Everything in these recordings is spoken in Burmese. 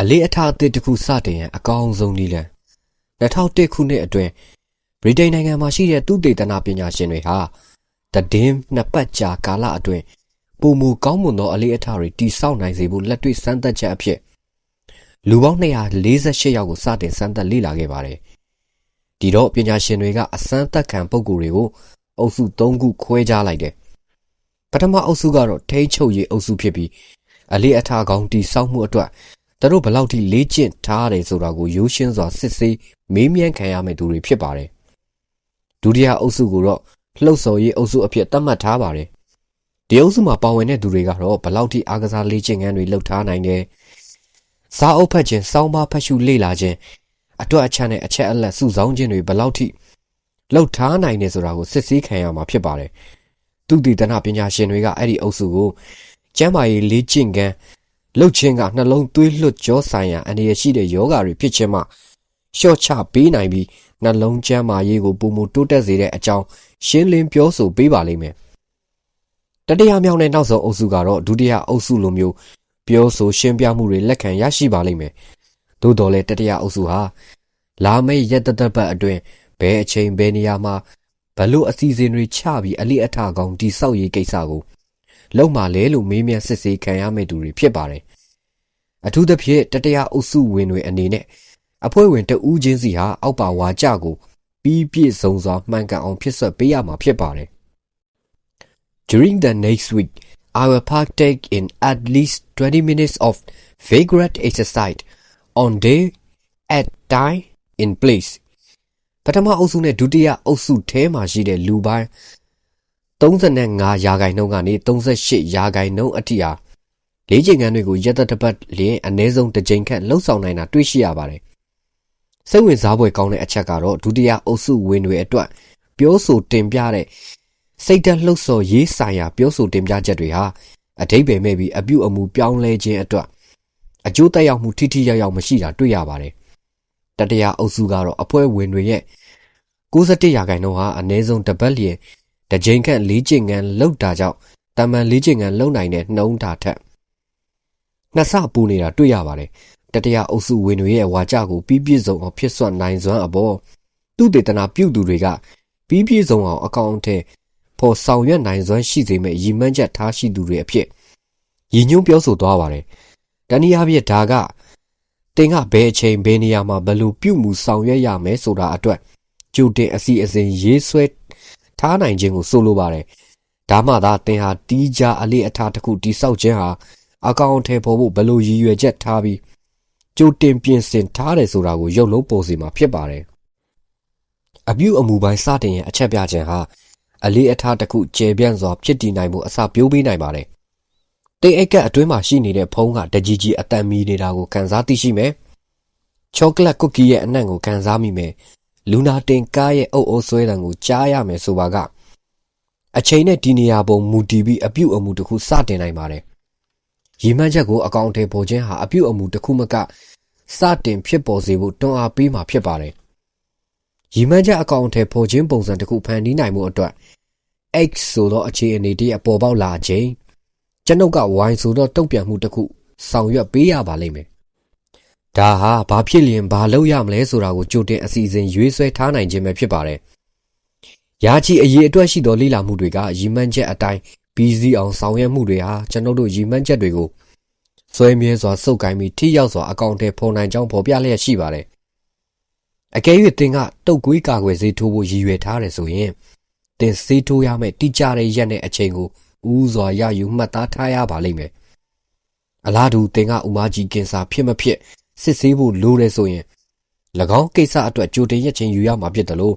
အလေးအထားအသစ်တစ်ခုစတင်ရန်အကောင်းဆုံးနည်းလမ်း2001ခုနှစ်အတွင်းဗြိတိန်နိုင်ငံမှာရှိတဲ့သုတေသနပညာရှင်တွေဟာတည်င်းနှစ်ပတ်ကြာကာလအတွင်းပုံမူကောင်းမွန်သောအလေးအထားတွေတိစောက်နိုင်စေဖို့လက်တွေ့စမ်းသပ်ချက်အဖြစ် လူပေါင်း248ယောက်ကိုစတင်စမ်းသပ်လေ့လာခဲ့ပါတယ်။ဒီတော့ပညာရှင်တွေကအစမ်းသက်ခံပုံကိုယ်တွေကိုအုပ်စု၃ခုခွဲခြားလိုက်တယ်။ပထမအုပ်စုကတော့ထိန်းချုပ်ရေးအုပ်စုဖြစ်ပြီးအလေးအထားကောင်းတိစောက်မှုအတွက်သူတို့ဘယ်လောက်ထိလေ့ကျင့်ထားရတယ်ဆိုတာကိုရိုးရှင်းစွာစစ်ဆေးမေးမြန်းခံရမယ့်သူတွေဖြစ်ပါတယ်။ဒုတိယအုပ်စုကိုတော့လှုပ်ဆော်ရေးအုပ်စုအဖြစ်သတ်မှတ်ထားပါတယ်။ဒီအုပ်စုမှာပါဝင်တဲ့သူတွေကတော့ဘယ်လောက်ထိအားကစားလေ့ကျင့်ခန်းတွေလုပ်ထားနိုင်တယ်။ စားအုပ်ဖတ်ခြင်းစောင်းပါဖတ်ရှုလေ့လာခြင်းအတွက်အချက်နဲ့အချက်အလက်စုဆောင်းခြင်းတွေဘယ်လောက်ထိလုပ်ထားနိုင်တယ်ဆိုတာကိုစစ်ဆေးခံရမှာဖြစ်ပါတယ်။သူတည်တနာပညာရှင်တွေကအဲ့ဒီအုပ်စုကိုကျမ်းမာရေးလေ့ကျင့်ခန်းလှုပ်ခြင်းကနှလုံးသွေးလွှတ်ကြောဆိုင်ရာအနေရရှိတဲ့ယောဂါတွေဖြစ်ခြင်းမှလျှော့ချပေးနိုင်ပြီးနှလုံးကျန်းမာရေးကိုပုံမတိုးတက်စေတဲ့အကြောင်းရှင်းလင်းပြောဆိုပေးပါလိမ့်မယ်။တတိယမြောက်နဲ့နောက်ဆုံးအုပ်စုကတော့ဒုတိယအုပ်စုလိုမျိုး ပြောဆိုရှင်းပြမှုတွေလက်ခံရရှိပါလိမ့်မယ်။သို့တော်လည်းတတိယအုပ်စုဟာလာမယ့်ရက်တသက်ပတ်အတွင်းဘယ်အချိန်ဘယ်နေရာမှာဘလို့အစီအစဉ်တွေချပြီးအလိအထကောင်တိဆောက်ရေးကိစ္စကိုလုံမှလဲလို့မေးမြန်းစစ်ဆေးခံရမယ့်သူတွေဖြစ်ပါတယ်။အထူးသဖြင့်တတရားအုပ်စုဝင်တွေအနေနဲ့အဖွဲ့ဝင်တဦးချင်းစီဟာအောက်ပါဝါကြကိုပြီးပြည့်စုံစွာမှန်ကန်အောင်ဖြစ်ဆွပေးရမှာဖြစ်ပါတယ်။ During the next week, I will partake in at least 20 minutes of vigorous exercise on day at time in place. ပထမအုပ်စုနဲ့ဒုတိယအုပ်စုထဲမှာရှိတဲ့လူပိုင်း35ရာခိုင်နှုန်းကနေ38ရာခိုင်နှုန်းအထိဟာလေးချိန်ခန်းတွေကိုရက်သက်တစ်ပတ်လျင်အနည်းဆုံးတစ်ကြိမ်ခန့်လှုပ်ဆောင်နိုင်တာတွေ့ရှိရပါတယ်။စိတ်ဝင်စားဖွယ်ကောင်းတဲ့အချက်ကတော့ဒုတိယအုပ်စုဝင်တွေအတွက်ပြောဆိုတင်ပြတဲ့ စိတ်ဓာတ်လှုပ်ဆော်ရေးဆိုင်ရာပြောဆိုတင်ပြချက်တွေဟာအတိတ်ပဲမဲ့ပြီးအပြုအမူပြောင်းလဲခြင်းအတွက်အကျိုးသက်ရောက်မှုထိထိရောက်ရောက်မရှိတာတွေ့ရပါတယ်။တတရားအုပ်စုကတော့အဖွဲ့ဝင်တွေရဲ့61ရာခိုင်နှုန်းဟာအနည်းဆုံးတစ်ပတ်လျင်တကြိမ်ခန့်လေးကျင်ငန်းလောက်တာကြောင့်တမန်လေးကျင်ငန်းလုံနိုင်တဲ့နှုံးတာထက်နှစ်ဆပူနေတာတွေ့ရပါတယ်တတရားအုပ်စုဝင်တွေရဲ့ဝါကြကိုပြီးပြည့်စုံအောင်ဖြစ်ဆွနိုင်စွမ်းအပေါ်သူတေသနာပြုသူတွေကပြီးပြည့်စုံအောင်အကောင့်ထဲ ပေါ်ဆောင်ရွက်နိုင်စွမ်းရှိစေမဲ့ရည်မှန်းချက်ထားရှိသူတွေအဖြစ်ရည်ညွှန်းပြောဆိုသွားပါတယ်တနည်းအားဖြင့်ဒါကတင်ကဘယ်အချိန်ဘယ်နေရာမှာဘယ်လိုပြုမှုဆောင်ရွက်ရမယ်ဆိုတာအတွက်ကြိုတင်အစီအစဉ်ရေးဆွဲထားနိုင်ခြင်းကိုဆိုလိုပါတယ်။ဒါမှသာသင်ဟာတီးခြားအလေးအထားတစ်ခုတိဆောက်ခြင်းဟာအကောင့်ထဲပေါ်ဖို့ဘယ်လိုရည်ရွယ်ချက်ထားပြီးကြိုတင်ပြင်ဆင်ထားတယ်ဆိုတာကိုရုပ်လုံးပေါ်စီမှာဖြစ်ပါတယ်။အပြုအမူပိုင်းစတင်ရဲ့အချက်ပြခြင်းဟာ အလေးအထားတစ်ခုကျေပြန့်စွာဖြစ်တည်နိုင်မှုအစပြိုးပေးနိုင်ပါတယ်။တိတ်အိတ်ကအတွင်းမှာရှိနေတဲ့ဖုံးကတကြီးကြီးအတန်မီနေတာကိုခံစားသိရှိမယ်။ချောကလက်ကွက်ကီရဲ့အနံ့ကိုခံစားမိမယ်လူနာတင်ကားရဲ့အုပ်အုပ်ဆွဲတံကိုကြားရမယ်ဆိုပါကအချိန်နဲ့ဒီနေရာပုံမူတည်ပြီးအပြုတ်အမူတစ်ခုစတင်နိုင်ပါတယ်။ရီမှန်းချက်ကိုအကောင့်ထဲပေါ်ခြင်းဟာအပြုတ်အမူတစ်ခုမကစတင်ဖြစ်ပေါ်စေဖို့တွန်းအားပေးမှာဖြစ်ပါတယ်။ ရီမှန်းချက်အကောင့်ထဲပေါ်ခြင်းပုံစံတစ်ခုဖန်တီးနိုင်မှုအတွက် X ဆိုသောအခြေအနေတည်းအပေါ်ပေါက်လာခြင်းကျွန်ုပ်က Y ဆိုသောတုံ့ပြန်မှုတစ်ခုဆောင်ရွက်ပေးရပါလိမ့်မယ်ဒါဟာဘာဖြစ်လျင်ဘာလုပ်ရမလဲဆိုတာကိုကြိုတင်အစီအစဉ်ရွေးဆွဲထားနိုင်ခြင်းပဲဖြစ်ပါတယ်။ရာချီအရေးအတွက်ရှိသောလိလာမှုတွေကရီမန်းချက်အတိုင်းပြီးစီးအောင်ဆောင်ရွက်မှုတွေဟာကျွန်ုပ်တို့ရီမန်းချက်တွေကိုဆွဲမြဲစွာစုပ်ကိုင်းပြီးထိရောက်စွာအကောင့်ထဲပုံနိုင်ကြောင်းဖော်ပြလျက်ရှိပါတယ်။ အကယ်၍သင်ကတုတ်ကွေးကာကွယ်ဆေးထိုးဖို့ရည်ရွယ်ထားတယ်ဆိုရင်သင်ဆေးထိုးရမယ့်တိကျတဲ့ရက်နဲ့အချိန်ကိုဦးစွာရယူမှတ်သားထားရပါလိမ့်မယ်။အလားတူသင်ကဥမာကြီးကင်ဆာဖြစ်မဖြစ်စစ်ဆေးဖို့လိုတယ်ဆိုရင်၎င်းကိစ္စအတွက်ကြိုတင်ရက်ချင်းယူရမှာဖြစ်တယ်လို့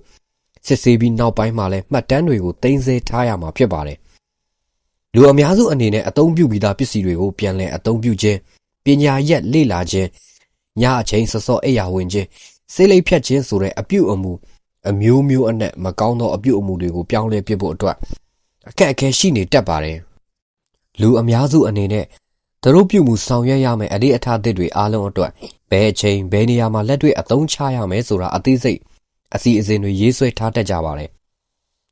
စစ်ဆေးပြီးနောက်ပိုင်းမှာလည်းမှတ်တမ်းတွေကိုတင်စေထားရမှာဖြစ်ပါတယ်လူအများစုအနေနဲ့အသုံးပြုပြီးသားပစ္စည်းတွေကိုပြန်လည်အသုံးပြုခြင်းပညာရက်လေ့လာခြင်းညအချိန်စောစောအိယာဝင်ခြင်း စိတ်လိပ်ဖြတ်ခြင်းဆိုတဲ့အပြုအမူအမျိုးမျိုးအနက်မကောင်းသောအပြုအမူတွေကိုပြောင်းလဲပြဖို့အတွက်အခက်အခဲရှိနေတတ်ပါတယ်လူအများစုအနေနဲ့သူတို့ပြုမှုဆောင်ရွက်ရမယ်အလေးအထားသစ်တွေအားလုံးအတွက်ဘယ်အချိန်ဘယ်နေရာမှာလက်တွေ့အသုံးချရမယ်ဆိုတာအသေးစိတ်အစီအစဉ်တွေရေးဆွဲထားတတ်ကြပါတယ်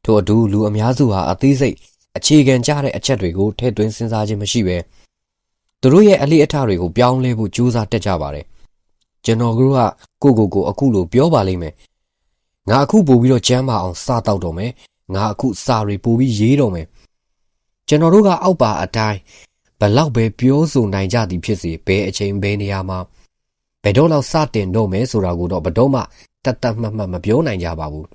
ထို့အတူလူအများစုဟာအသေးစိတ်အခြေခံကြတဲ့အချက်တွေကိုထည့်သွင်းစဉ်းစားခြင်းမရှိဘဲသူတို့ရဲ့အလေးအထားတွေကိုပြောင်းလဲဖို့ကြိုးစားတတ်ကြပါတယ် ကျွန်တော်တို့ကကိုကိုကိုအခုလိုပြောပါလိမ့်မယ်ငါအခုပို့ပြီးတော့ကျမ်းမာအောင်စားတော့တော့မယ်ငါအခုစာတွေပို့ပြီးရေးတော့မယ်ကျွန်တော်တို့ကအောက်ပါအတိုင်းဘလောက်ပဲပြောဆိုနိုင်ကြသည်ဖြစ်စေဘယ်အချိန်ဘယ်နေရာမှာဘယ်တော့လောက်စတင်တော့မယ်ဆိုတာကိုတော့ဘယ်တော့မှတတ်တတ်မှတ်မှတ်မပြောနိုင်ကြပါဘူး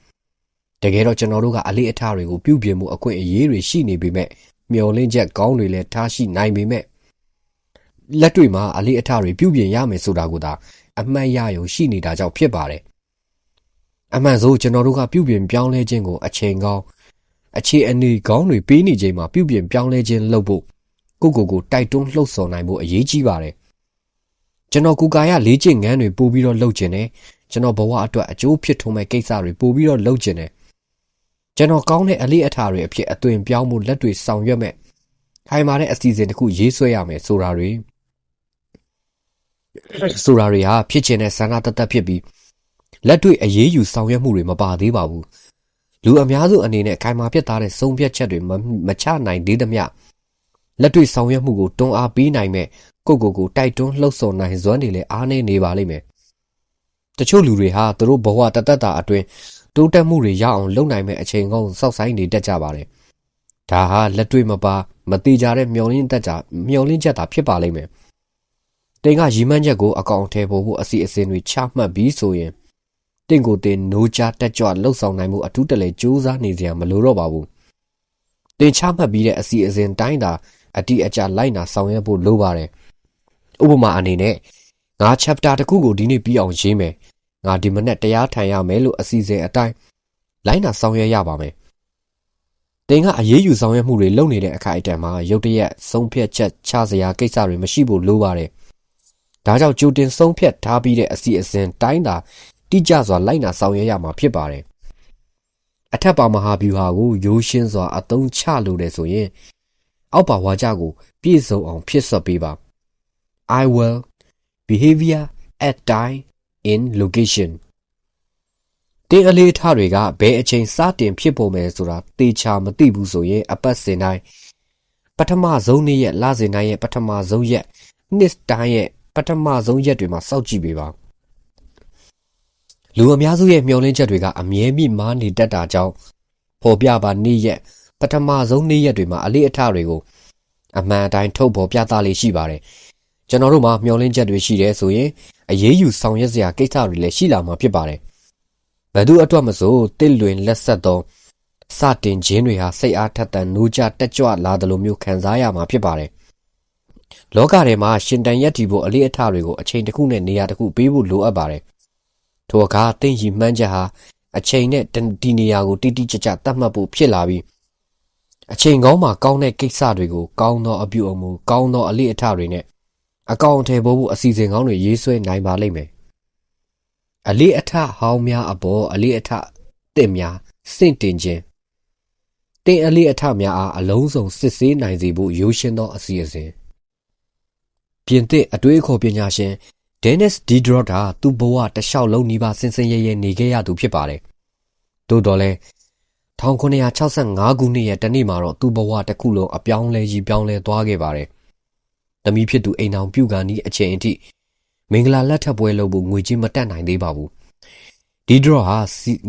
တကယ်တော့ကျွန်တော်တို့ကအလေးအထားတွေကိုပြုပြင်မှုအခွင့်အရေးတွေရှိနေပေမဲ့မျောလင့်ချက်ကောင်းတွေလည်းထားရှိနိုင်ပေမဲ့လက်တွေ့မှာအလေးအထားတွေပြုပြင်ရမယ်ဆိုတာကိုသာ အမှတ်ရရုံရှိနေတာကြောင့်ဖြစ်ပါတယ်အမှန်ဆိုကျွန်တော်တို့ကပြုပြင်ပြောင်းလဲခြင်းကိုအချိန်ကောင်းအခြေအနေကောင်းတွေပေးနေချိန်မှာပြုပြင်ပြောင်းလဲခြင်းလုပ်ဖို့ကိုကိုကိုတိုက်တွန်းလှုပ်ဆော်နိုင်ဖို့အရေးကြီးပါတယ်ကျွန်တော်ကူကာရလေးကျင့်ငန်းတွေပို့ပြီးတော့လုပ်ကျင်တယ်ကျွန်တော်ဘဝအတွက်အကျိုးဖြစ်ထွန်းမဲ့ကိစ္စတွေပို့ပြီးတော့လုပ်ကျင်တယ်ကျွန်တော်ကောင်းတဲ့အလေးအထားတွေအဖြစ်အသွင်ပြောင်းမှုလက်တွေဆောင်ရွက်မဲ့ခိုင်မာတဲ့အစီအစဉ်တစ်ခုရေးဆွဲရမယ်ဆိုတာတွေ ဆိုတာတွေဟာဖြစ်ချင်တဲ့ဆန္ဒတသက်ဖြစ်ပြီးလက်တွေ့အရေးယူဆောင်ရွက်မှုတွေမပါသေးပါဘူးလူအများစုအနေနဲ့ခိုင်မာပြတ်သားတဲ့ဆုံးဖြတ်ချက်တွေမချနိုင်သေးသမျှလက်တွေ့ဆောင်ရွက်မှုကိုတွန်းအားပေးနိုင်မဲ့ကိုကိုကိုတိုက်တွန်းလှုပ်ဆော်နိုင်စွမ်းတွေလည်းအားနည်းနေပါလိမ့်မယ်တချို့လူတွေဟာသူတို့ဘဝတသက်တာအတွင်းတိုးတက်မှုတွေရအောင်လုပ်နိုင်မဲ့အချိန်ကောင်းစောက်ဆိုင်နေတတ်ကြပါတယ်ဒါဟာလက်တွေ့မပါမတိကြတဲ့မျောလင်းတက်ကြမျောလင်းချက်သာဖြစ်ပါလိမ့်မယ် တင်ကရီမန်းချက်ကိုအကောင့်ထဲပေါ်ဖို့အစီအစဉ်တွေချမှတ်ပြီးဆိုရင်တင့်ကိုတင်နိုးချတက်ကြွလှုပ်ဆောင်နိုင်မှုအထူးတလဲစူးစမ်းနေစရာမလိုတော့ပါဘူးတင်ချမှတ်ပြီးတဲ့အစီအစဉ်တိုင်းသာအတိအကျလိုက်နာဆောင်ရွက်ဖို့လိုပါတယ်ဥပမာအနေနဲ့ငါ chapter တစ်ခုကိုဒီနေ့ပြီးအောင်ရေးမယ်ငါဒီမနေ့တရားထိုင်ရမယ်လို့အစီအစဉ်အတိုင်းလိုက်နာဆောင်ရွက်ရပါမယ်တင်ကအရေးယူဆောင်ရွက်မှုတွေလုပ်နေတဲ့အခိုက်အတန့်မှာရုတ်တရက်ဆုံးဖြတ်ချက်ချစရာကိစ္စတွေမရှိဖို့လိုပါတယ် ဒါကြောင့်ကြိုတင်ဆုံးဖြတ်ထားပြီးတဲ့အစီအစဉ်တိုင်းသာတိကျစွာလိုက်နာဆောင်ရွက်ရမှာဖြစ်ပါတယ်အထက်ပါမဟာဗျူဟာကိုရိုးရှင်းစွာအသုံးချလိုတယ်ဆိုရင်အောက်ပါဝါကြကိုပြည့်စုံအောင်ဖြစ်ဆွပေးပါ I will behavior at time in location တင်းအလေးထားတွေကဘယ်အချိန်စတင်ဖြစ်ပေါ်မယ်ဆိုတာသေချာမသိဘူးဆိုရင်အပတ်စဉ်တိုင်းပထမဆုံးနေ့ရက်လစဉ်တိုင်းရဲ့ပထမဆုံးရက်နှစ်တိုင်းရဲ့ ပထမဆုံးရက်တွေမှာစောင့်ကြည့်ပေးပါလူအများစုရဲ့မျှော်လင့်ချက်တွေကအမြဲမိမားနေတတ်တာကြောင့်ပေါ်ပြပါနေ့ရက်ပထမဆုံးနေ့ရက်တွေမှာအလေးအထားတွေကိုအမှန်အတိုင်းထုတ်ပေါ်ပြသလေးရှိပါတယ်ကျွန်တော်တို့မှာမျှော်လင့်ချက်တွေရှိတယ်ဆိုရင်အရေးယူဆောင်ရွက်စရာကိစ္စတွေလည်းရှိလာမှာဖြစ်ပါတယ်ဘယ်သူအတွက်မဆိုတစ်လွင်လက်ဆက်သောစတင်ခြင်းတွေဟာစိတ်အားထက်သန်နိုးကြတက်ကြွလာသလိုမျိုးခံစားရမှာဖြစ်ပါတယ် လောကထဲမှာရှင်တန်ရက်တီဖို့အလေးအထားတွေကိုအချိန်တစ်ခုနဲ့နေရာတစ်ခုပေးဖို့လိုအပ်ပါတယ်ထိုအခါသင်ရီမှန်းချက်ဟာအချိန်နဲ့ဒီနေရာကိုတိတိကျကျသတ်မှတ်ဖို့ဖြစ်လာပြီးအချိန်ကောင်းမှာကောင်းတဲ့ကိစ္စတွေကိုကောင်းသောအပြုအမူကောင်းသောအလေးအထားတွေနဲ့အကောင့်ထဲပေါ်ဖို့အစီအစဉ်ကောင်းတွေရေးဆွဲနိုင်ပါလိမ့်မယ်အလေးအထဟောင်းများအပေါ်အလေးအထတင့်များစင့်တင်ခြင်းတင်အလေးအထများအားအလုံးစုံစစ်ဆေးနိုင်စေဖို့ရိုးရှင်းသောအစီအစဉ် ပြင်သစ်အတွေးအခေါ်ပညာရှင်ဒဲနစ်ဒီဒရော့တာသူ့ဘဝတလျှောက်လုံးနီးပါး စင်စင်ရဲရဲ နေခဲ့ရသူ ဖြစ်ပါတယ်။သို့တော်လဲ1965ခုနှစ်ရဲ့ တနေ့မှာတော့ သူ့ဘဝတစ်ခုလုံး အပြောင်းလဲကြီး ပြောင်းလဲသွားခဲ့ပါတယ်။သမီးဖြစ်သူ အိမ်အောင်ပြုကန်ဒီအချိန်အထိ မင်္ဂလာလက်ထပ်ပွဲလုပ်ဖို့ ငွေကြေး မတက်နိုင်သေးပါဘူး။ဒီဒရော့ဟာ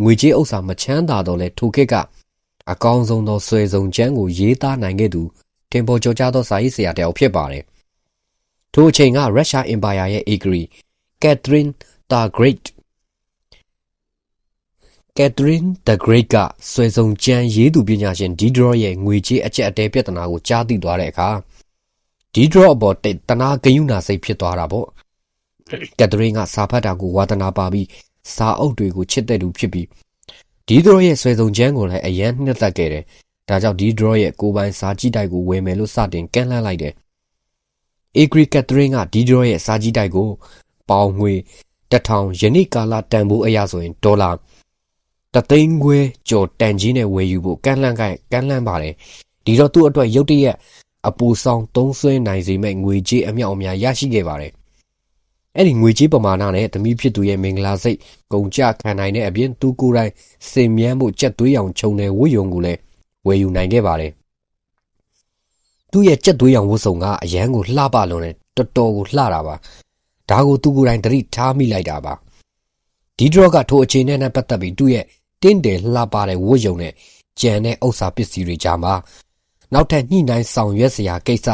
ငွေကြေးဥစ္စာ မချမ်းသာတော့လဲထိုခေတ်က အကောင်းဆုံးသော ဆွေစုံချမ်းကို ရေးသားနိုင်ခဲ့သူတင်ပေါ်ကျော်ကြားသော စာရေးဆရာတယောက် ဖြစ်ပါတယ်။ ထိုအချိန်ကရုရှားအင်ပါယာရဲ့ဧကရီကက်သရင်းတာဂရိတ်ကက်သရင်းဒဂရိတ်ကဆွေစုံကျန်းရေးသူပညာရှင်ဒီဒရော့ရဲ့ငွေကြေးအကျက်အတဲပြဿနာကိုကြားသိသွားတဲ့အခါဒီဒရော့အပေါ်တနာဂယုဏစိတ်ဖြစ်သွားတာပေါ့ကက်သရင်းကစာဖတ်တာကိုဝါသနာပါပြီးစာအုပ်တွေကိုချစ်တဲ့သူဖြစ်ပြီးဒီဒရော့ရဲ့ဆွေစုံကျန်းကိုလည်းအယမ်းနှစ်သက်ခဲ့တယ်ဒါကြောင့်ဒီဒရော့ရဲ့ကိုပိုင်စာကြည့်တိုက်ကိုဝယ်မယ်လို့စတင်ကန့်လန့်လိုက်တယ် အေဂရီကက်သရင်းကဒီဒရော့ရဲ့စာကြီးတိုက်ကို ပေါင်ငွေတထောင်ယနေ့ကာလတန်ဖိုးအရဆိုရင်ဒေါ်လာတသိန်းခွဲကျော်တန်ကြီးနဲ့ဝယ်ယူဖို့ကန့်လန့်ကန့်ကန့်လန့်ပါတယ်ဒီတော့သူ့အတွက်ရုတ်တရက်အပူဆောင်သုံးဆွဲနိုင်စေမဲ့ငွေကြေးအမြောက်အများရရှိခဲ့ပါတယ်။အဲ့ဒီငွေကြေးပမာဏနဲ့သမီးဖြစ်သူရဲ့မင်္ဂလာစိတ်ကုန်ကြခံနိုင်တဲ့အပြင်သူကိုယ်တိုင်စင်မြန်းမှုကြက်သွေးရောင်ခြုံတဲ့ဝတ်ယုံကိုလည်းဝယ်ယူနိုင်ခဲ့ပါတယ်။ သူ့ရဲ့ကြက်သွေးရောင်ဝတ်စုံကအရန်ကိုလှပလွန်တဲ့တော်တော်ကိုလှတာပါ။ဒါကိုသူကိုယ်တိုင်သတိထားမိလိုက်တာပါ။ဒီဒရော့ကထိုအခြေအနေနဲ့ပတ်သက်ပြီးသူ့ရဲ့တင်းတယ်လှပတဲ့ဝတ်ယုံနဲ့ကြံတဲ့ဥစ္စာပစ္စည်းတွေကြားမှာနောက်ထပ်ညှိနှိုင်းဆောင်ရွက်စရာကိစ္စ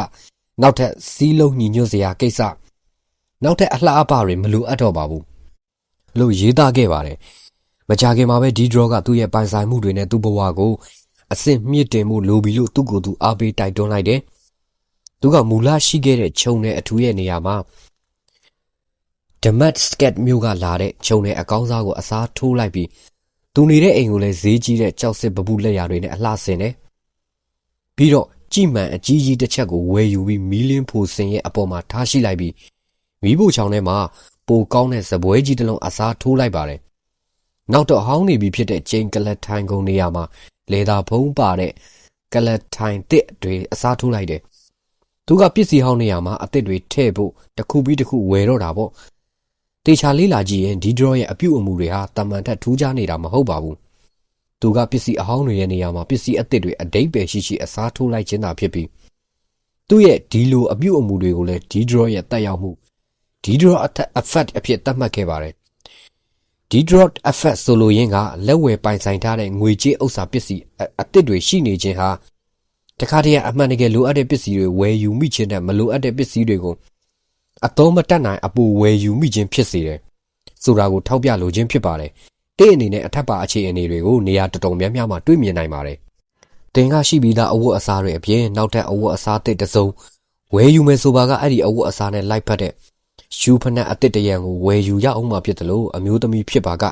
နောက်ထပ်စီးလုံးညီညွတ်စရာကိစ္စနောက်ထပ်အလှအပတွေမလိုအပ်တော့ပါဘူးလို့ရေးသားခဲ့ပါတယ်မကြခင်မှာပဲဒီဒရော့ကသူ့ရဲ့ပိုင်ဆိုင်မှုတွေနဲ့သူ့ဘဝကို အဆင့်မြင့်တင်မှုလိုပြီလို့သူ့ကိုယ်သူအားပေးတိုက်တွန်းလိုက်တယ်သူကမူလရှိခဲ့တဲ့ခြုံတဲ့အထူးရဲ့နေရာမှာဒမတ်စကက်မျိုးကလာတဲ့ခြုံတဲ့အကောင်းစားကိုအစားထိုးလိုက်ပြီးသူနေတဲ့အိမ်ကိုလည်းဈေးကြီးတဲ့ကြောက်စစ်ပပူလက်ရာတွေနဲ့အလှဆင်တယ်ပြီးတော့ကြည်မှန်အကြီးကြီးတစ်ချက်ကိုဝယ်ယူပြီးမီးလင်းဖို့စင်ရဲ့အပေါ်မှာထားရှိလိုက်ပြီးမီးဖို့ချောင်းထဲမှာပိုကောင်းတဲ့စပွဲကြီးတစ်လုံးအစားထိုးလိုက်ပါတယ်နောက်တော့ဟောင်းနေပြီဖြစ်တဲ့ကျင်းကလတ်ထိုင်ကုန်နေရာမှာ လေသာဖုံးပါတဲ့ကလတ်ထိုင်တစ်တွေအစားထိုးလိုက်တယ်သူကပစ္စည်းဟောင်းနေရာမှာအစ်စ်တွေထည့်ဖို့တစ်ခုပြီးတစ်ခုဝယ်တော့တာပေါ့တေချာလေးလာကြည့်ရင်ဒီဒရော့ရဲ့အပြုတ်အမူတွေဟာတမန်ထက်ထူးခြားနေတာမဟုတ်ပါဘူးသူကပစ္စည်းအဟောင်းတွေရဲ့နေရာမှာပစ္စည်းအသစ်တွေအတိတ်ပဲရှိရှိအစားထိုးလိုက်ခြင်းသာဖြစ်ပြီးသူ့ရဲ့ဒီလိုအပြုတ်အမူတွေကိုလည်းဒီဒရော့ရဲ့တက်ရောက်မှုဒီဒရော့ effect အဖြစ်သတ်မှတ်ခဲ့ပါတယ် ဒီ drop effect ဆိုလိုရင်းကလက်ဝယ်ပိုင်ဆိုင်ထားတဲ့ငွေကြေးဥစ္စာပစ္စည်းအသစ်တွေရှိနေခြင်းဟာတခါတည်းအမှန်တကယ်လိုအပ်တဲ့ပစ္စည်းတွေဝယ်ယူမိခြင်းနဲ့မလိုအပ်တဲ့ပစ္စည်းတွေကိုအသုံးမတက်နိုင်အပူဝယ်ယူမိခြင်းဖြစ်စေတယ်ဆိုတာကိုထောက်ပြလိုခြင်းဖြစ်ပါတယ်တဲ့အနေနဲ့အထက်ပါအခြေအနေတွေကိုနေရာတော်တော်များများမှာတွေ့မြင်နိုင်ပါတယ်တင်ကရှိပြီးသားအဝတ်အစားတွေအပြင်နောက်ထပ်အဝတ်အစားတစ်တစုံဝယ်ယူမယ်ဆိုပါကအဲ့ဒီအဝတ်အစားနဲ့လိုက်ဖက်တဲ့ ယူဖနက်အတစ်တရံကိုဝယ်ယူရအောင်မှဖြစ်တယ်လို့အမျိုးသမီးဖြစ်ပါက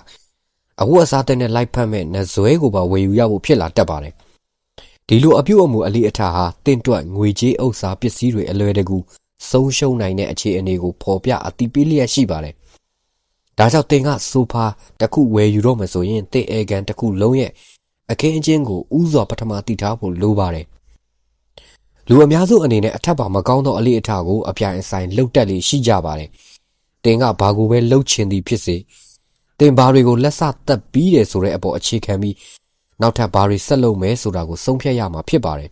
အဝတ်အစားတဲ့နဲ့လိုက်ဖက်မဲ့နဇွဲကိုပါဝယ်ယူရဖို့ဖြစ်လာတတ်ပါတယ်ဒီလိုအပြုတ်အမူအလေးအထားဟာတင့်တွက်ငွေကြေးဥစ္စာပစ္စည်းတွေအလွယ်တကူဆုံးရှုံးနိုင်တဲ့အခြေအနေကိုဖော်ပြအတိပေးလျက်ရှိပါတယ်။ဒါကြောင့်တင်ကဆိုဖာတစ်ခုဝယ်ယူတော့မယ်ဆိုရင်တင်အဲကန်တစ်ခုလုံးရဲ့အခင်းအကျင်းကိုဥစွာပထမတိထားဖို့လိုပါတယ်။ လူအများစုအနေနဲ့အထက်ပါမကောင်းသောအလေးအထားကိုအပြိုင်အဆိုင်လှုပ်တက်လေးရှိကြပါတယ်။တင်ကဘာကိုပဲလှုပ်ချင်သည်ဖြစ်စေတင်ဘာတွေကိုလက်စသက်ပြီးတယ်ဆိုတဲ့အပေါ်အခြေခံပြီးနောက်ထပ်ဘာတွေဆက်လုပ်မယ်ဆိုတာကိုဆုံးဖြတ်ရမှာဖြစ်ပါတယ်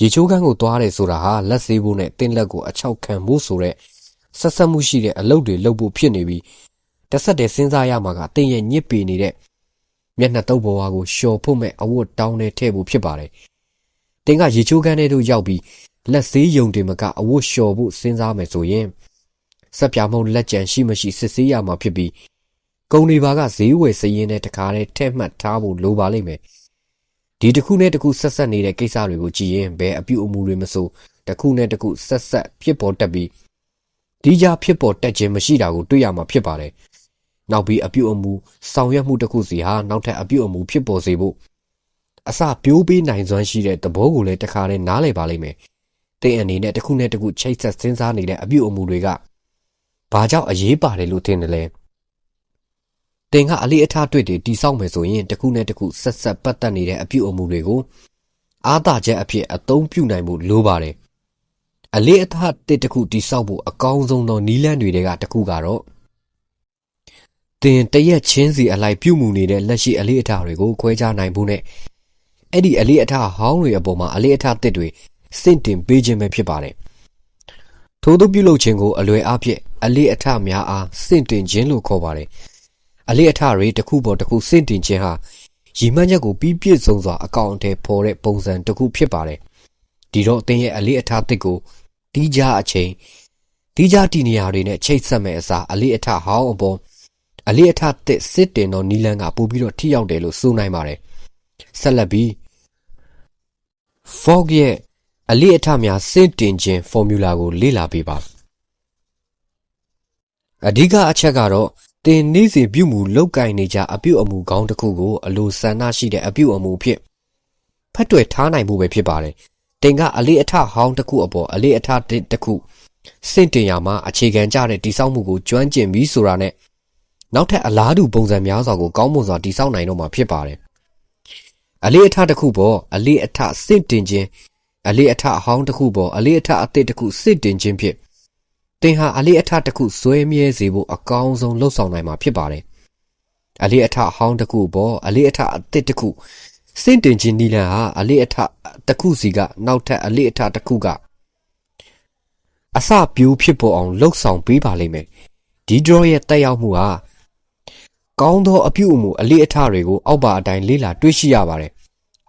ရေချိုးခန်းကိုသွားတယ်ဆိုတာဟာလက်ဆေးဖို့နဲ့တင်းလက်ကိုအချောက်ခံဖို့ဆိုတဲ့ဆက်ဆက်မှုရှိတဲ့အလုပ်တွေလုပ်ဖို့ဖြစ်နေပြီးတဆက်တည်းစဉ်းစားရမှာကတင်းရဲ့ညစ်ပေနေတဲ့မျက်နှာတုပ်ပေါ်ဝါကိုလျှော်ဖို့မဲ့အဝတ်တောင်းနဲ့ထည့်ဖို့ဖြစ်ပါတယ်။ တင်းကရေချိုးခန်းထဲသို့ရောက်ပြီးလက်ဆေးယုံတင်မကအဝတ်လျှော်ဖို့စဉ်းစားမယ်ဆိုရင်စက်ပြမုံလက်ကြံရှိမရှိစစ်ဆေးရမှာဖြစ်ပြီးကုံတွေပါကဈေးဝယ်စရင်နဲ့တခါတည်းထဲ့မှတ်ထားဖို့လိုပါလိမ့်မယ်။ဒီတစ်ခုနဲ့တစ်ခုဆက်ဆက်နေတဲ့ကိစ္စတွေကိုကြည့်ရင်ဘယ်အပြုအမူတွေမဆိုတစ်ခုနဲ့တစ်ခုဆက်ဆက်ဖြစ်ပေါ်တက်ပြီးဒီကြဖြစ်ပေါ်တက်ခြင်းမရှိတာကိုတွေ့ရမှာဖြစ်ပါတယ်။နောက်ပြီးအပြုအမူဆောင်ရွက်မှုတစ်ခုစီဟာနောက်ထပ်အပြုအမူဖြစ်ပေါ်စေဖို့ အစပြိုးပေးနိုင်စွမ်းရှိတဲ့သဘောကိုလည်းတခါတည်းနားလည်ပါလိမ့်မယ်။တင်းအနေနဲ့တစ်ခုနဲ့တစ်ခုချိတ်ဆက်စဉ်းစားနေတဲ့အပြုအမူတွေကဘာကြောင့်အရေးပါတယ်လို့ထင်တယ်လဲ။တင်ကအလေးအထားတွေ့တွေတိဆောက်မယ်ဆိုရင်တစ်ခုနဲ့တစ်ခုဆက်ဆက်ပတ်သက်နေတဲ့အပြုအမူတွေကိုအားသာချက်အဖြစ်အသုံးပြုနိုင်ဖို့လိုပါတယ်။အလေးအထားတစ်တစ်ခုတိဆောက်ဖို့အကောင်းဆုံးသောနည်းလမ်းတွေကတစ်ခုကတော့တင်တရက်ချင်းစီအလိုက်ပြုမှုနေတဲ့လက်ရှိအလေးအထားတွေကိုခွဲခြားနိုင်ဖို့နဲ့ အဲ့ဒီအလေးအထားဟောင်းတွေအပေါ်မှာအလေးအထားတစ်တွေစင့်တင်ပေးခြင်းပဲဖြစ်ပါတယ်။ထို့သောပြုလုပ်ခြင်းကိုအလွယ်အားဖြင့်အလေးအထားများအားစင့်တင်ခြင်းလို့ခေါ်ပါတယ်။အလေးအထတွေတစ်ခုပေါ်တစ်ခုစင့်တင်ခြင်းဟာရည်မှန်းချက်ကိုပြီးပြည့်စုံစွာအကောင့်အထည်ဖော်တဲ့ပုံစံတစ်ခုဖြစ်ပါတယ်။ဒီတော့အသင်ရဲ့အလေးအထတစ်ကိုတီးခြားအချိန်တီးခြားတည်နေရာတွေနဲ့ချိတ်ဆက်မဲ့အစားအလေးအထဟောင်းအပေါ်အလေးအထတစ်စစ်တင်သောနီလန်ကပို့ပြီးတော့ထိရောက်တယ်လို့ဆိုနိုင်ပါတယ်။ဆက်လက်ပြီး Fog ရဲ့အလေးအထများစင့်တင်ခြင်း formula ကိုလေ့လာပေးပါအဓိကအချက်ကတော့တင်နေ့စဉ်ပြုမှုလောက်ကင်နေကြအပြုတ်အမူကောင်းတစ်ခုကိုအလိုဆန္ဒရှိတဲ့အပြုတ်အမူဖြစ်ဖတ်တွေ့ထားနိုင်မှုပဲဖြစ်ပါတယ်။တင်ကအလေးအထဟောင်းတစ်ခုအပေါ်အလေးအထတစ်ခုစင့်တင်ရမှာအခြေခံကြတဲ့တိစောက်မှုကိုကျွမ်းကျင်ပြီးဆိုတာနဲ့နောက်ထပ်အလားတူပုံစံများစွာကိုကောင်းမွန်စွာတိစောက်နိုင်တော့မှာဖြစ်ပါတယ်။ အလေးအထတစ်ခုပေါ်အလေးအထစင့်တင်ခြင်းအလေးအထအဟောင်းတစ်ခုပေါ်အလေးအထအသစ်တစ်ခုစစ်တင်ခြင်းဖြင့်သင်ဟာအလေးအထတစ်ခုဇွဲမြဲစေဖို့အကောင်းဆုံးလှုပ်ဆောင်နိုင်မှာဖြစ်ပါတယ်အလေးအထအဟောင်းတစ်ခုပေါ်အလေးအထအသစ်တစ်ခုစင့်တင်ခြင်းနီလန်ဟာအလေးအထတစ်ခုစီကနောက်ထပ်အလေးအထတစ်ခုကအစပြိုးဖြစ်ပေါ်အောင်လှုပ်ဆောင်ပေးပါလိမ့်မယ်ဒီ draw ရဲ့တက်ရောက်မှုဟာ ကောင်းသောအပြုအမူအလေးအထတွေကိုအောက်ပါအတိုင်းလေ့လာတွေ့ရှိရပါတယ်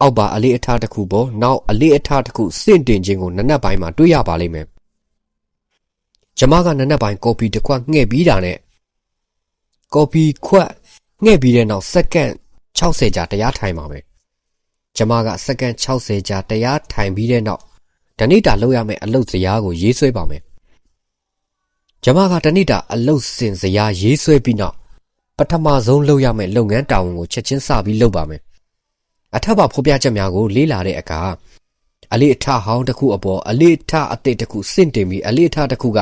အောက်ပါအလေးအထားတစ်ခုပေါ်နောက်အလေးအထားတစ်ခုစင့်တင်ခြင်းကိုနနက်ပိုင်းမှာတွေ့ရပါလိမ့်မယ်။ကျမကနနက်ပိုင်းကော်ဖီတစ်ခွက်ငှဲ့ပြီးတာနဲ့ကော်ဖီခွက်ငှဲ့ပြီးတဲ့နောက်စက္ကန့်60ကြာတရားထိုင်ပါမယ်။ကျမကစက္ကန့်60ကြာတရားထိုင်ပြီးတဲ့နောက်တဏိတာလောက်ရမယ့်အလုတ်စရာကိုရေးဆွဲပါမယ်။ကျမကတဏိတာအလုတ်စင်စရာရေးဆွဲပြီးနောက် ပထမဆုံးလုပ်ရမယ့်လုပ်ငန်းတာဝန်ကိုချက်ချင်းစပြီးလုပ်ပါမယ်။အထက်ပါဖော်ပြချက်များကိုလေ့လာတဲ့အခါအလေးအထဟောင်းတစ်ခုအပေါ်အလေးအထအသစ်တစ်ခုစင့်တင်ပြီးအလေးအထတစ်ခုက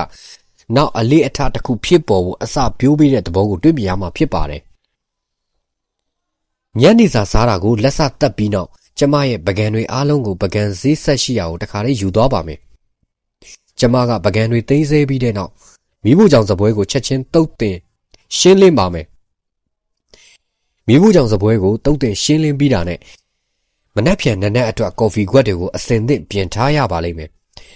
နောက်အလေးအထတစ်ခုဖြစ်ပေါ်ဖို့အစပြိုးပေးတဲ့သဘောကိုတွေ့မြင်ရမှာဖြစ်ပါတယ်ညနေစာစားတာကိုလက်စတက်ပြီးနောက်ကျမရဲ့ပကံတွေအားလုံးကိုပကံဈေးဆက်ရှိရာကိုတခါလေးယူသွားပါမယ်ကျမကပကံတွေသိမ်းဆဲပြီးတဲ့နောက်မိဖို့ကြောင့်စပွဲကိုချက်ချင်းတုတ်တင်ရှင်းလင်းပါမယ် မိဖို့ကြောင့်စပွဲကိုတုတ်တင်ရှင်းလင်းပြီးတာနဲ့မနှက်ဖြန်နက်နက်အတွက်ကော်ဖီခွက်တွေကိုအစင်သင့်ပြင်ထားရပါလိမ့်မယ်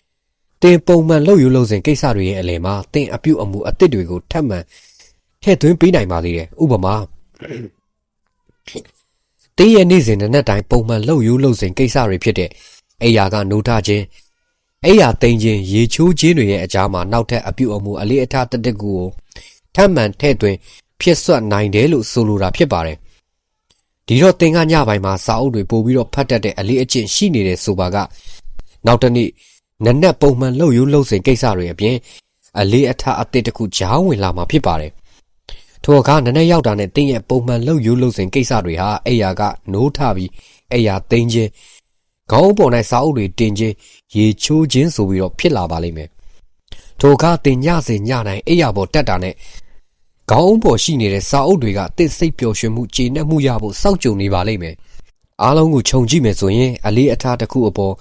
။တင်ပုံမှန်လှုပ်ယူလို့စဉ်ကိစ္စတွေရဲ့အလယ်မှာတင်အပြုတ်အမူအသစ်တွေကိုထပ်မံထည့်သွင်းပေးနိုင်ပါသေးတယ်။ဥပမာတင်းရဲ့နေ့စဉ်နက်တိုင်းပုံမှန်လှုပ်ယူလို့စဉ်ကိစ္စတွေဖြစ်တဲ့အိယာကနိုးထခြင်းအိယာသိမ်းခြင်းရေချိုးခြင်းတွေရဲ့အကြားမှာနောက်ထပ်အပြုတ်အမူအလေးအထားတစ်တစ်ခုကိုထပ်မံထည့်သွင်းဖြစ်ဆွတ်နိုင်တယ်လို့ဆိုလိုတာဖြစ်ပါတယ် ဒီတော့သင်ကညပိုင်းမှာစာအုပ်တွေပို့ပြီးတော့ဖတ်တတ်တဲ့အလေးအကျင့်ရှိနေတဲ့ဆိုပါကနောက်တနေ့နက်နက်ပုံမှန်လှုပ်ရိုးလှုပ်စဉ်ကိစ္စတွေအပြင်အလေးအထားအသစ်တစ်ခုကြားဝင်လာမှာဖြစ်ပါတယ်ထိုအခါနက်နက်ရောက်တာနဲ့တင်းရဲ့ပုံမှန်လှုပ်ရိုးလှုပ်စဉ်ကိစ္စတွေဟာအိယာကနိုးထပြီးအိယာသိမ်းခြင်းခေါင်းပေါ်၌စာအုပ်တွေတင်ခြင်းရေချိုးခြင်းဆိုပြီးတော့ဖြစ်လာပါလိမ့်မယ်ထိုအခါတင်ညစဉ်ညတိုင်းအိယာပေါ်တက်တာနဲ့ ခေါင်းပေါ်ရှိနေတဲ့စာအုပ်တွေကတင့်စိတ်ပျော်ရွှင်မှုကျေနပ်မှုရဖို့စောင့်ကြုံနေပါလိမ့်မယ်။အားလုံးကိုခြုံကြည့်မယ်ဆိုရင်အလေးအထားတစ်ခုအပေါ်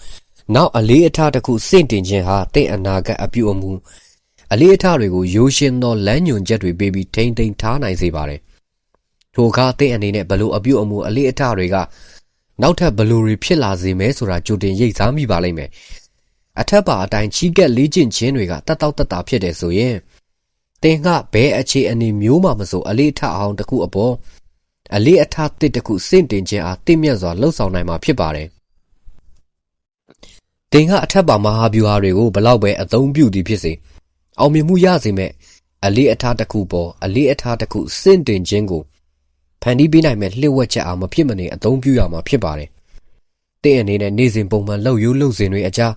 နောက်အလေးအထားတစ်ခုစင့်တင်ခြင်းဟာတင့်အနာဂတ်အပြုအမူအလေးအထားတွေကိုရိုးရှင်းသောလမ်းညွန်ချက်တွေပေးပြီးထိမ့်သိမ်းထားနိုင်စေပါတယ်။ထိုအခါတင့်အနေနဲ့ဘလို့အပြုအမူအလေးအထားတွေကနောက်ထပ်ဘလို့တွေဖြစ်လာစေမယ်ဆိုတာကြိုတင်ရိပ်စားမိပါလိမ့်မယ်။အထက်ပါအတိုင်းချီးကက်လေးကျင့်ခြင်းတွေကတတ်တောက်တတ်တာဖြစ်တယ်ဆိုရင် တင်ကဘဲအခြေအနေမျိုးမှမဆိုအလေးထအောင်တခုအပေါ်အလေးအထားတစ်တခုစင့်တင်ခြင်းအားတင့်မြတ်စွာလှုပ်ဆောင်နိုင်မှာဖြစ်ပါတယ်။တင်ကအထက်ပါမဟာဗျူဟာတွေကိုဘလောက်ပဲအသုံးပြုသည်ဖြစ်စေအောင်မြင်မှုရစေမဲ့အလေးအထားတစ်ခုပေါ်အလေးအထားတစ်ခုစင့်တင်ခြင်းကိုဖန်တီးပေးနိုင်မဲ့လှည့်ဝက်ချက်အားမဖြစ်မနေအသုံးပြုရမှာဖြစ်ပါတယ်။တင့်အနေနဲ့နေ့စဉ်ပုံမှန်လှုပ်ရိုးလှုပ်စဉ်တွေအကြား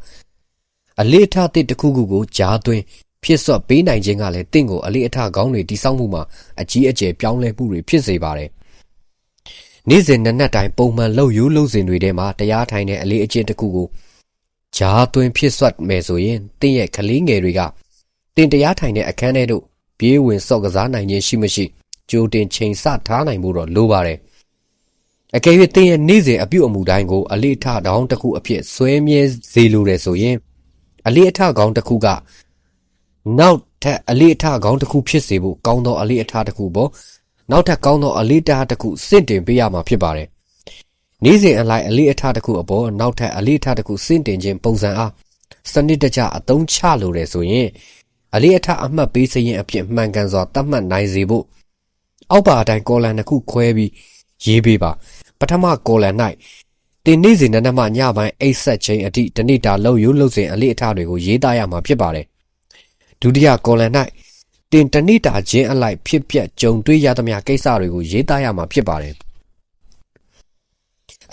အလေးအထားတစ်ခုခုကိုကြားသွင်း ဖြစ်စွက်ပေးနိုင်ခြင်းကလည်းတင့်ကိုအလေးအထကောင်းတွေတိစောက်မှုမှာအကြီးအကျယ်ပြောင်းလဲမှုတွေဖြစ်စေပါတယ်။နေ့စဉ်နက်နက်တိုင်းပုံမှန်လှုပ်ယူလှုပ်စဉ်တွေထဲမှာတရားထိုင်တဲ့အလေးအကျင့်တစ်ခုကိုဂျားသွင်းဖြစ်စွက်မယ်ဆိုရင်တင့်ရဲ့ကလေးငယ်တွေကတင်တရားထိုင်တဲ့အခန်းထဲသို့ပြေးဝင်စော့ကစားနိုင်ခြင်းရှိမရှိကြိုတင်ချိန်ဆထားနိုင်မှုတော့လိုပါတယ်။အကယ်၍တင်းရဲ့နေ့စဉ်အပြုတ်အမူတိုင်းကိုအလေးအထတောင်းတစ်ခုအဖြစ်ဆွဲမြဲစေလိုတယ်ဆိုရင်အလေးအထကောင်းတစ်ခုက နောက်ထပ်အလေးအထားကောင်းတစ်ခုဖြစ်စေဖို့ကောင်းသောအလေးအထားတစ်ခုပေါ့နောက်ထပ်ကောင်းသောအလေးအထားတစ်ခုစင့်တင်ပေးရမှာဖြစ်ပါတယ်နေ့စဉ်အလိုက်အလေးအထားတစ်ခုအပေါ်နောက်ထပ်အလေးအထားတစ်ခုစင့်တင်ခြင်းပုံစံအားစနစ်တကျအသုံးချလိုတယ်ဆိုရင်အလေးအထားအမှတ်ပေးစရင်အဖြစ်မှန်ကန်စွာသတ်မှတ်နိုင်စေဖို့အောက်ပါအတိုင်းကော်လန်တစ်ခုခွဲပြီးရေးပေးပါပထမကော်လန်၌တင်နေ့စဉ်နနမှညပိုင်းအိတ်ဆက်ချင်းအထိတနေ့တာလှုပ်ယူလှုပ်စဉ်အလေးအထားတွေကိုရေးသားရမှာဖြစ်ပါတယ် ဒုတိယကော်လန်၌တင်တဏိတာချင်းအလိုက်ဖြစ်ပျက်ကြုံတွေ့ရသမျှကိစ္စတွေကိုရေးသားရမှာဖြစ်ပါတယ်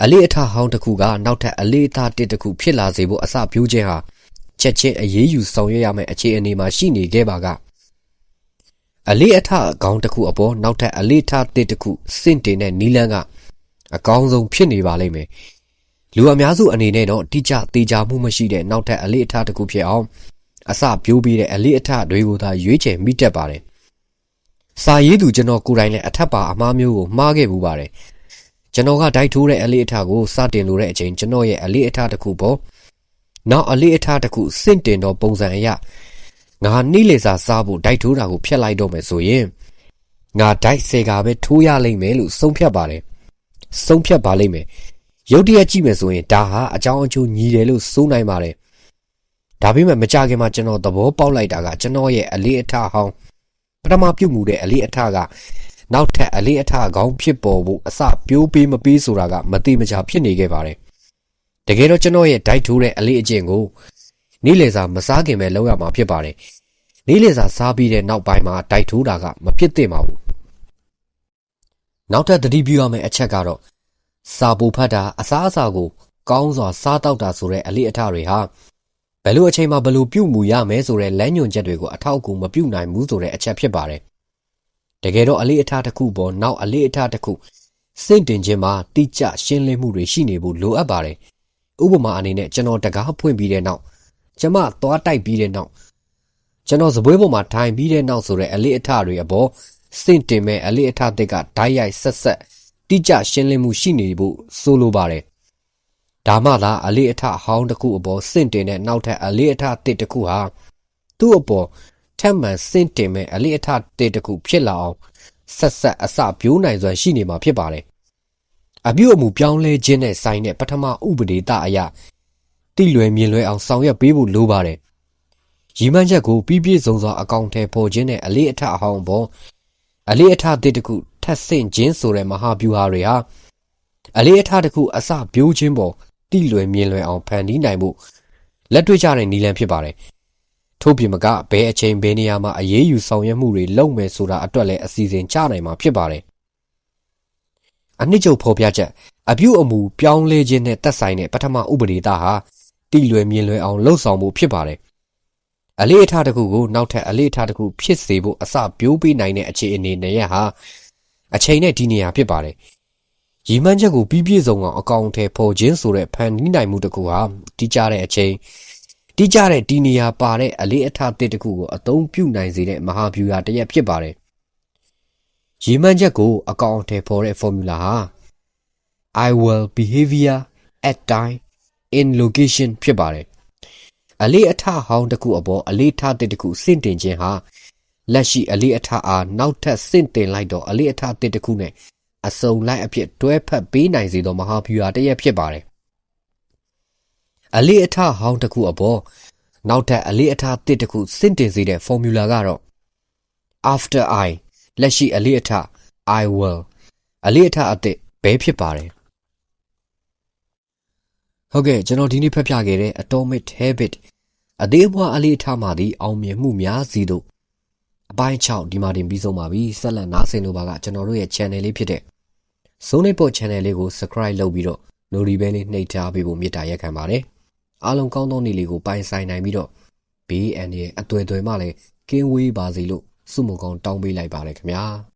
အလေးအထားဟောင်းတစ်ခုကနောက်ထပ်အလေးအထားတစ်တစ်ခုဖြစ်လာစေဖို့အစပြုခြင်းဟာချက်ချင်းအရေးယူဆောင်ရွက်ရမယ့်အခြေအနေမှာရှိနေခဲ့ပါကအလေးအထားအကောင်းတစ်ခုအပေါ်နောက်ထပ်အလေးထားတစ်တစ်ခုစင့်တင်တဲ့နီလန်းကအကောင်းဆုံးဖြစ်နေပါလိမ့်မယ်လူအများစုအနေနဲ့တော့တိကျသေးချာမှုမရှိတဲ့နောက်ထပ်အလေးအထားတစ်ခုဖြစ်အောင် အစပြိုးပြီးတဲ့အလေးအထတွေကိုသာရွေးချယ်မိတတ်ပါတယ်။စာရေးသူကျွန်တော်ကိုယ်တိုင်လည်းအထက်ပါအမားမျိုးကိုမှားခဲ့မှုပါတယ်။ကျွန်တော်ကဒိုက်ထိုးတဲ့အလေးအထကိုစတင်လို့တဲ့အချိန်ကျွန်တော်ရဲ့အလေးအထတစ်ခုပေါ်နောက်အလေးအထားတစ်ခုစင့်တင်သောပုံစံအရငါနှိလေစာစားဖို့ဒိုက်ထိုးတာကိုဖျက်လိုက်တော့မယ်ဆိုရင်ငါဒိုက်စေကပဲထိုးရလိမ့်မယ်လို့ဆုံးဖြတ်ပါတယ်ဆုံးဖြတ်ပါလိမ့်မယ်ရုတ်တရက်ကြည့်မယ်ဆိုရင်ဒါဟာအကြောင်းအကျိုးညီတယ်လို့ဆိုနိုင်ပါတယ် ဒါပေမဲ့မကြခင်မှာကျွန်တော်သဘောပေါက်လိုက်တာကကျွန်တော်ရဲ့အလေးအထားဟောင်းပထမပြုတ်မှုတဲ့အလေးအထားကနောက်ထပ်အလေးအထားကောင်းဖြစ်ပေါ်ဖို့အစပြိုးပေးမပေးဆိုတာကမတိမကြဖြစ်နေခဲ့ပါတယ်တကယ်တော့ကျွန်တော်ရဲ့ဒိုက်ထိုးတဲ့အလေးအကျင့်ကိုနေ့လယ်စာမစားခင်ပဲလုပ်ရမှာဖြစ်ပါတယ်နေ့လယ်စာစားပြီးတဲ့နောက်ပိုင်းမှာဒိုက်ထိုးတာကမဖြစ်သင့်ပါဘူးနောက်ထပ်သတိပြုရမယ့်အချက်ကတော့စာပူဖတ်တာအစားအစာကို ကောင်းစွာစားတောက်တာဆိုတဲ့အလေးအထားတွေဟာ ဘယ်လိုအချိန်မှာဘယ်လိုပြုမှုရမယ်ဆိုတဲ့လမ်းညွှန်ချက်တွေကိုအထောက်အကူမပြုနိုင်ဘူးဆိုတဲ့အချက်ဖြစ်ပါတယ်တကယ်တော့အလေးအထားတစ်ခုပေါ်နောက်အလေးအထားတစ်ခုစင့်တင်ခြင်းမှာတိကျရှင်းလင်းမှုတွေရှိနေဖို့လိုအပ်ပါတယ်ဥပမာအနေနဲ့ကျွန်တော်တကားဖွင့်ပြီးတဲ့နောက်ကျမသွားတိုက်ပြီးတဲ့နောက်ကျွန်တော်စပွဲပေါ်မှာထိုင်ပြီးတဲ့နောက်ဆိုတဲ့အလေးအထားတွေအပေါ်စင့်တင်မဲ့အလေးအထားတွေကဓာတ်ရိုက်ဆက်ဆက်တိကျရှင်းလင်းမှုရှိနေဖို့ဆိုလိုပါတယ် ဒါမှသာအလေးအထအဟောင်းတစ်ခုအပေါ်စင့်တင်တဲ့နောက်ထပ်အလေးအထတစ်တစ်ခုဟာသူ့အပေါ်ထပ်မံစင့်တင်မဲ့အလေးအထတစ်တစ်ခုဖြစ်လာအောင်ဆက်ဆက်အစပြိုးနိုင်စွမ်းရှိနေမှာဖြစ်ပါတယ်အပြုအမူပြောင်းလဲခြင်းနဲ့ဆိုင်တဲ့ပထမဥပဒေတအရာတိလွယ်မြင်လွယ်အောင်ဆောင်ရွက်ပေးဖို့လိုပါတယ်ရီမန်းချက်ကိုပြီးပြည့်စုံစွာအကောင့်ထဲပေါ်ခြင်းနဲ့အလေးအထအဟောင်းပေါ်အလေးအထတစ်တစ်ခုထပ်ဆင့်ခြင်းဆိုတဲ့မဟာဗျူဟာတွေဟာအလေးအထတစ်ခုအစပြိုးခြင်းပေါ် တိလွယ်မြင်လွယ်အောင်ဖန်တီးနိုင်မှုလက်တွေ့ကျတဲ့နည်းလမ်းဖြစ်ပါတယ်ထို့ပြင်မကဘဲအချိန်ဘဲနေရာမှာအရေးယူဆောင်ရွက်မှုတွေလုပ်မယ်ဆိုတာအတွက်လည်းအစီအစဉ်ချနိုင်မှာဖြစ်ပါတယ်အနှစ်ချုပ်ဖော်ပြချက်အပြုအမူပြောင်းလဲခြင်းနဲ့သက်ဆိုင်တဲ့ပထမဥပဒေသားဟာတိလွယ်မြင်လွယ်အောင်လှုပ်ဆောင်မှုဖြစ်ပါတယ်အလေးအထားတစ်ခုကိုနောက်ထပ်အလေးအထားတစ်ခုဖြစ်စေဖို့အစပြိုးပေးနိုင်တဲ့အခြေအနေနဲ့ရဟာအချိန်နဲ့ဒီနေရာဖြစ်ပါတယ် ရည်မှန်းချက်ကိုပြီးပြည့်စုံအောင်အကောင့်ထဲပေါ်ခြင်းဆိုတဲ့ဖန်နီးနိုင်မှုတစ်ခုဟာတိကျတဲ့အချိန်တိကျတဲ့ဒီနေရာပါတဲ့အလေးအထားတစ်တစ်ခုကိုအသုံးပြုနိုင်စေတဲ့မဟာဗျူဟာတစ်ရပ်ဖြစ်ပါတယ်ရည်မှန်းချက်ကိုအကောင့်ထဲပေါ်တဲ့ formula ဟာ I will behavior at time in location ဖြစ်ပါတယ်အလေးအထဟောင်းတစ်ခုအပေါ်အလေးထားတစ်ခုစင့်တင်ခြင်းဟာလက်ရှိအလေးအထားအားနောက်ထပ်စင့်တင်လိုက်တော့အလေးအထားတစ်ခုနဲ့ အစုံလိုက်အဖြစ်တွဲဖက်ပေးနိုင်စေသောမဟာဗျူဟာတစ်ရပ်ဖြစ်ပါတယ်အလေးအထားဟောင်းတစ်ခုအပေါ်နောက်ထပ်အလေးအထားတစ်ခုစင့်တင်စေတဲ့ formula ကတော့ after i လက်ရှိအလေးအထား i will အလေးအထားအသစ်ဘဲဖြစ်ပါတယ်ဟုတ်ကဲ့ကျွန်တော်ဒီနေ့ဖတ်ပြခဲ့တဲ့ Atomic Habit အသေးအမွားအလေးထားမှသည်အောင်မြင်မှုများစီတို့အပိုင်း6ဒီမှာတင်ပြီးဆုံးပါပြီဆက်လက်နားဆင်လို့ပါကကျွန်တော်တို့ရဲ့ channel လေးဖြစ်တဲ့ Zone Report channel လေးကို subscribe လုပ်ပြီးတော့ notification လေးနှိပ်ထားပေးဖို့မေတ္တာရက်ခံပါတယ်အားလုံးကောင်းသောနေ့လေးကိုပိုင်ဆိုင်နိုင်ပြီးတော့ဘေးအန္တရာယ်အသွယ်သွယ်မှလည်းကင်းဝေးပါစေလို့ဆုမကောင်းတောင်းပေးလိုက်ပါတယ်ခင်ဗျာ